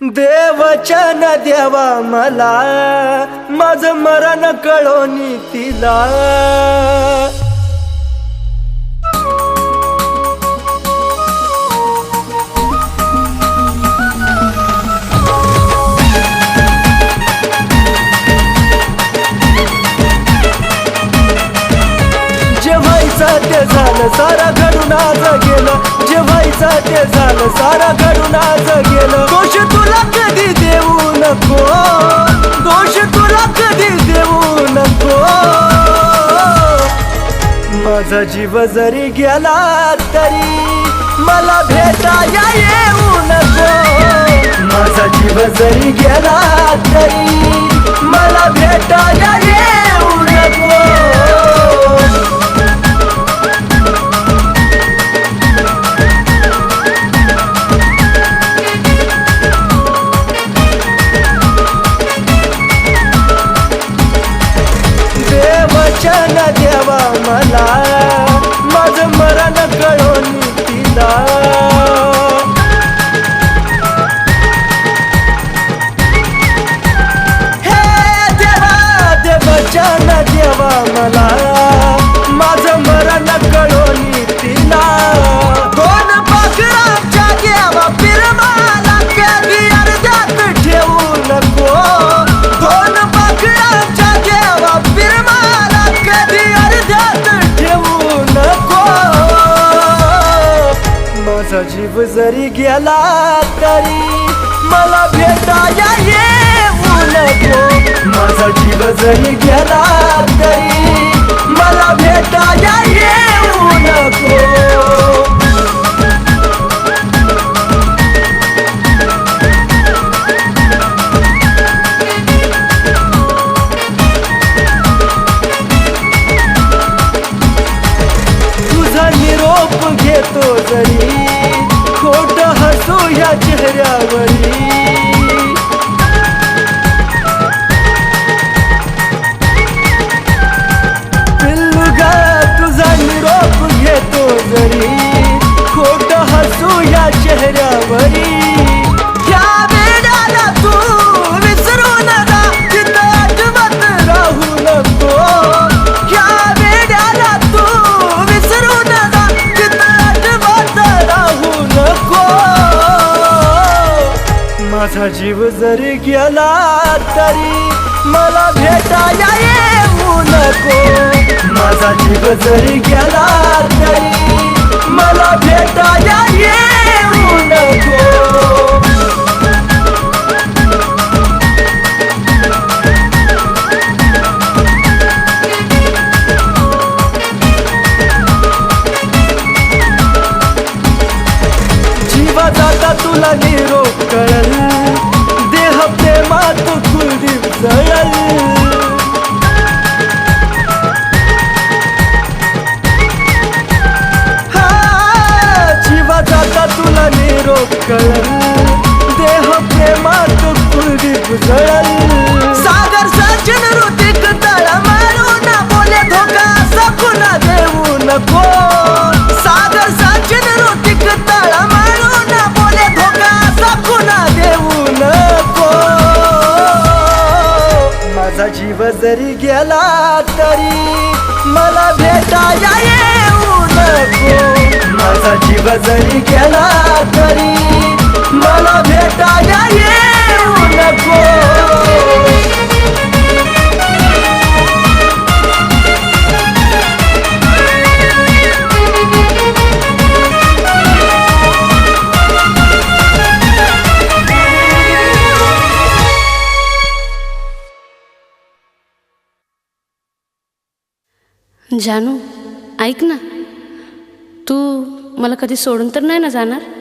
देवचन देवा मला माझ मरण कळोनी तिला. ते झालं सारा घडून आज गेलं. जे व्हायचं ते झालं सारा घडून आज गेलं. दोष तुला कधी देऊ नको. दोष तुला कधी देऊ नको. माझा जीव जरी गेला तरी मला भेटाया येऊ नको. माझा जीव जरी गेला तरी मला भेटाया येऊ नको. जीव जरी गेला तरी मला भेटाया येऊ नको माझा जीव जरी गेला तरी मला भेटाया येऊ नको जीवा जाता तुला निरोप कळला. कुलदीप सागर सचिन ऋतिक तळ मारू ना बोले धोका सकुना देऊ नको सागर सचिन ऋतिक तळ मारू ना बोले धोका सकुना देऊ नको माझा जीव जरी गेला तरी मला भेटाया येऊ नको माझा जीव जरी गेला तरी मला भेटाया येऊ जानू ऐक ना. तू मला कधी सोडून तर नाही ना जाणार?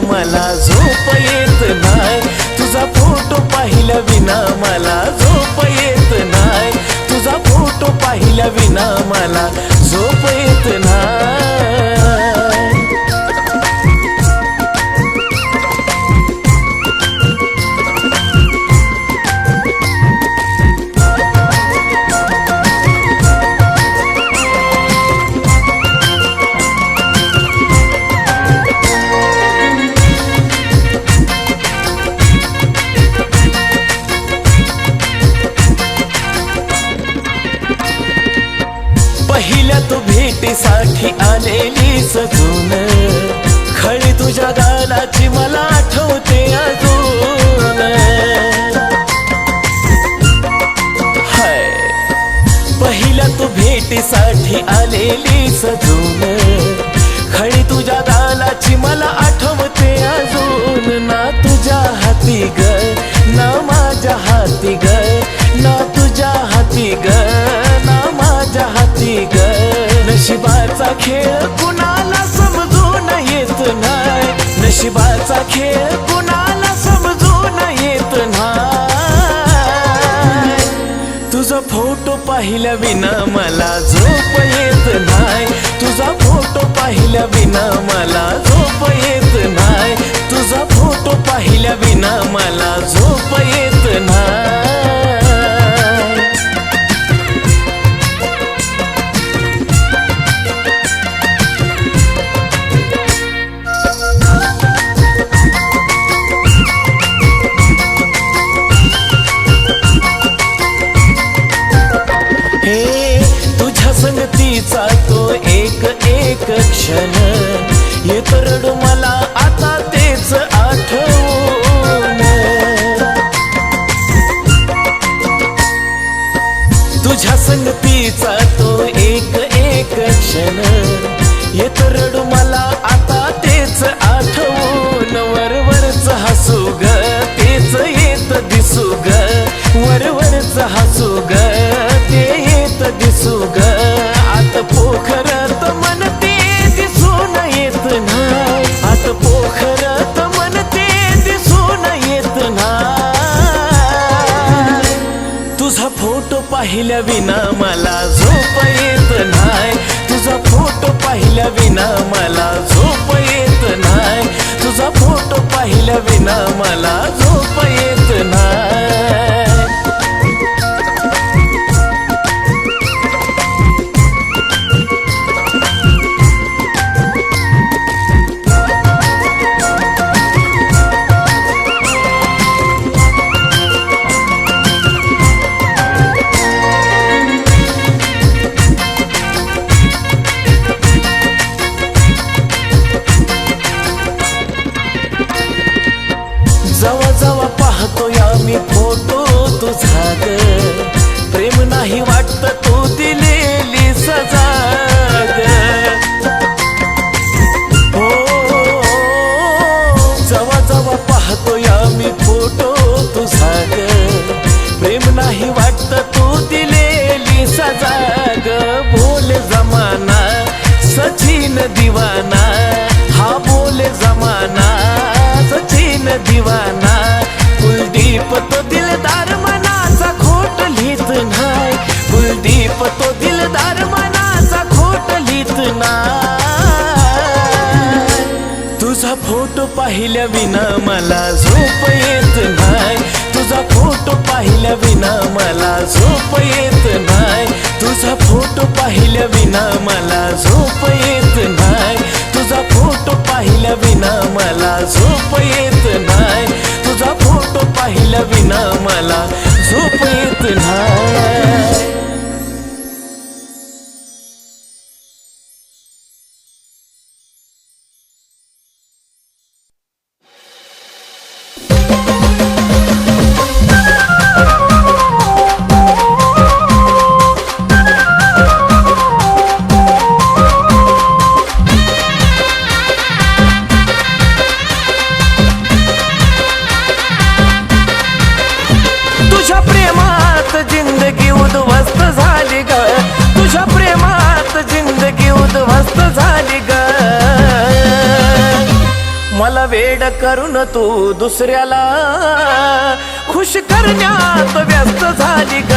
मला झोप येत नाही. तुझा फोटो पाहिल्या विना मला झोप येत नाही. तुझा फोटो पाहिल्या विना मला झोप येत नाही. भेटीसाठी आलेली सजून. खळी तुझ्या गालाची मला आठवते अजून. हाय. पहिल्या तू भेटीसाठी आलेली सजून. खळी तुझ्या गालाची मला खेळ कुणाला समजून येत नाही. नशिबाचा खेळ कुणाला समजून येत नाही. तुझा फोटो पाहिल्या विना मला झोप येत नाही. तुझा फोटो पाहिल्या विना मला झोप येत नाही. तुझा फोटो पाहिल्या विना मला झोप येत नाही. विना मला झोप येत नाही. तुझा फोटो पाहिल्या विना मला झोप येत नाही. दिवाना हा बोल जमाना सचिन दिवाना कुलदीप तो दिलदार मनाचा खोट लिहित नाही. कुलदीप तो दिलदार मनाचा खोट लिहित नाही. तुझा फोटो पाहिल्या विना मला झोप येत नाही. तुझा फोटो पाहिल्या विना मला झोप येत नाही. तुझा फोटो पाहिल्या विना मला झोप येत नाही. तुझा फोटो पाहिल्या विना मला झोप येत नाही. तुझा फोटो पाहिल्या विना मला झोप येत नाही. तू दुसऱ्याला खुश करण्यात व्यस्त झाली ग.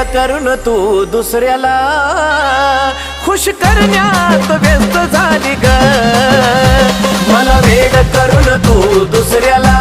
मला करून तू दुसऱ्याला खुश करण्यात व्यस्त झाली ग. मला वेड करून तू दुसऱ्याला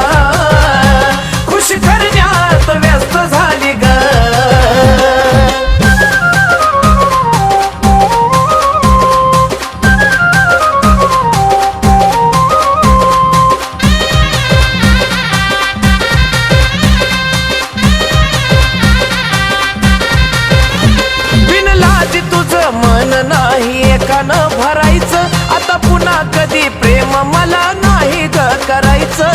कधी प्रेम मला नाही ग करायचं?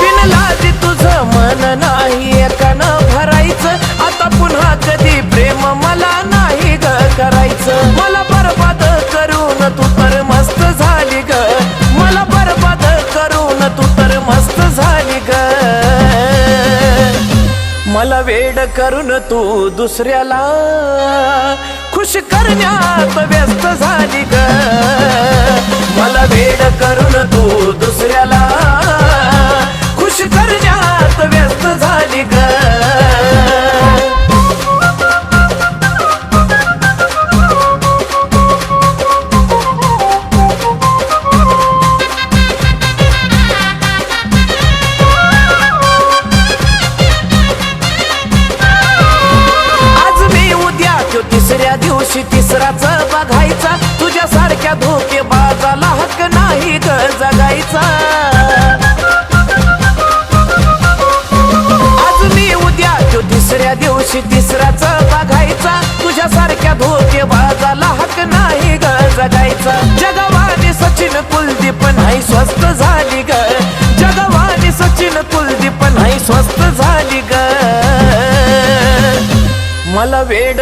बिनलाज तुझं मन नाही एकानं भरायचं. आता पुन्हा कधी प्रेम मला नाही ग करायचं? मला बरबाद करून तू तर मस्त झाली ग. मला बरबाद करून तू तर मस्त झाली ग. मला वेड करून तू दुसऱ्याला करण्यात व्यस्त झाली ग. मला वेड करून तू दुसऱ्याला खुश करण्यात व्यस्त झाली ग.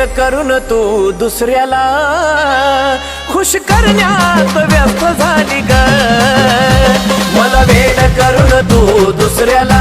करून तू दुसऱ्याला खुश करण्यात व्यस्त झाली ग. मला वेड करून तू दुसऱ्याला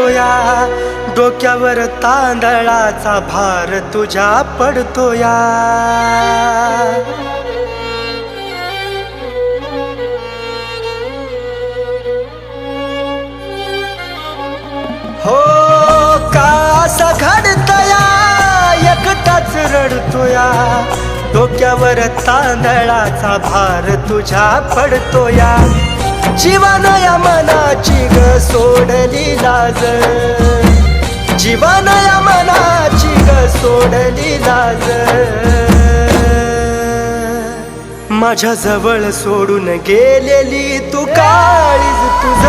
रडतोया डोक्यावर तांदळाचा भार तुझ्या पडतोया. हो कासा घडतया? एकटाच रडतोया. डोक्यावर तांदळाचा भार तुझ्या पडतोया. जीवनया मनाची ग सोडली लाज. जीवनया मनाची ग सोडली लाज. माझ्या जवळ सोडून गेलेली तू काळीज तुझ.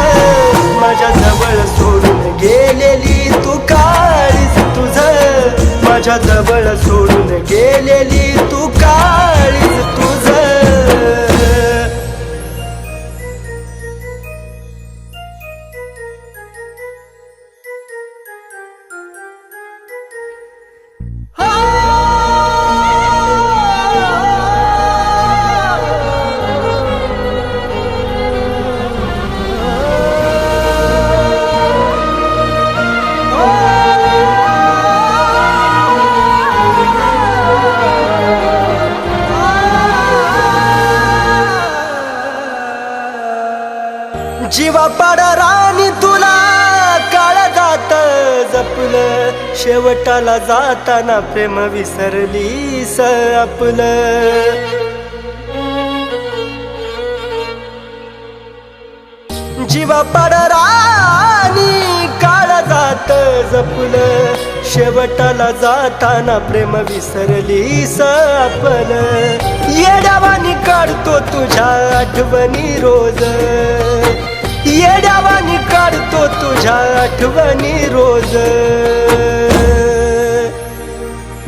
माझ्या जवळ सोडून गेलेली तू काळीज तुझ. माझ्या जवळ सोडून गेलेली तू काळीज तुझ. शेवटाला जाताना प्रेम विसरली स आपलं. जीवा पडरानी राणी काळ जात जपल. शेवटाला जाताना प्रेम विसरली स आपलं. येड्यावानी काढतो तुझ्या आठवणी रोज. येड्यावानी काढतो तुझ्या आठवणी रोज.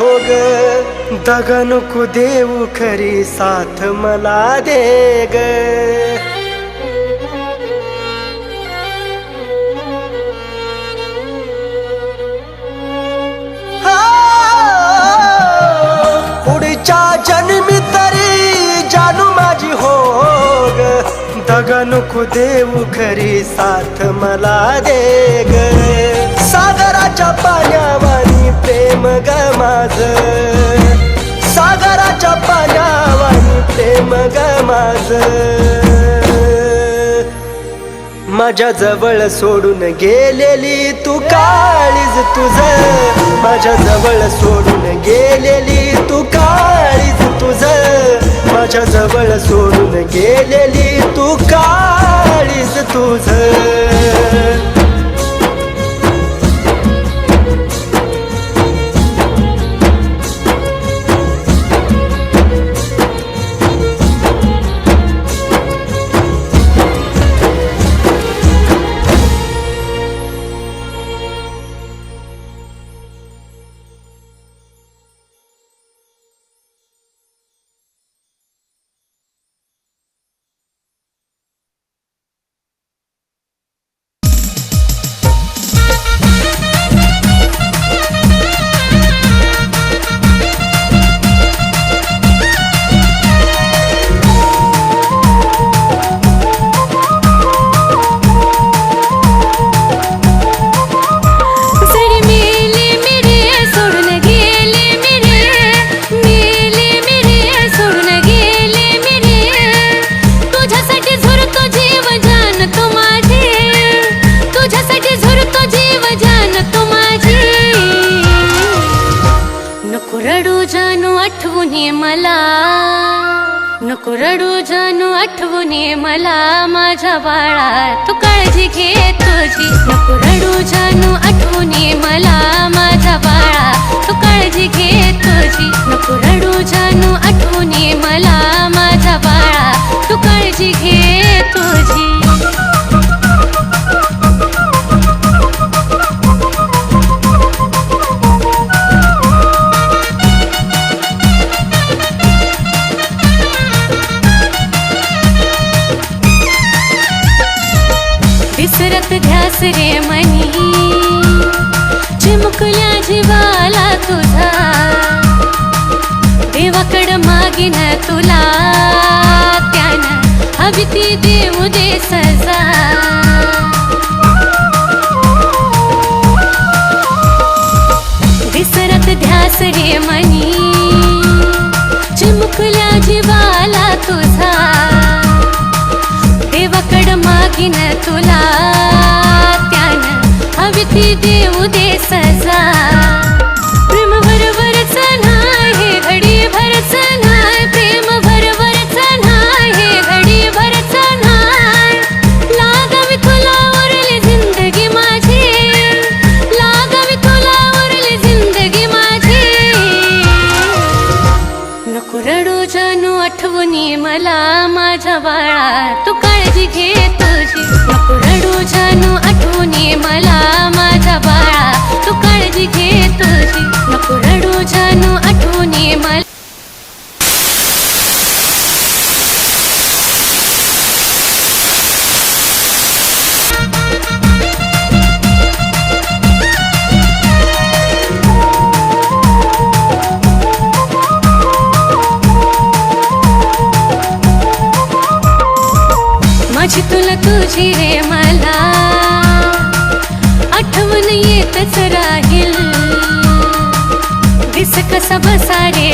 हो ग दगन कु देऊ खरी साथ मला दे ग पुढच्या जन्मी तरी जानू माझी हो ग दगन कु देऊ खरी साथ मला दे ग सागराच्या पाण्यावानी प्रेम ग माझ. सागराच्या पाण्यावानी प्रेम ग माझ. माझ्या जवळ सोडून गेलेली तू काळीज तुझ. माझ्या जवळ सोडून गेलेली तू काळीज तुझ. माझ्या जवळ सोडून गेलेली तू काळीज तुझ. வாழ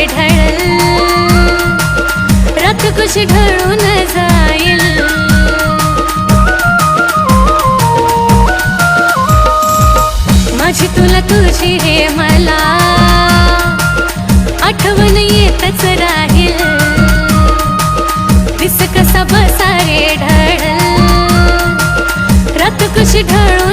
ढळल. रथ कशी घळून जाईल. माझी तुला तुझी हे मला आठवण येतच राहील. दिस कसा बसा रे ढळल. रथ कशी ढळू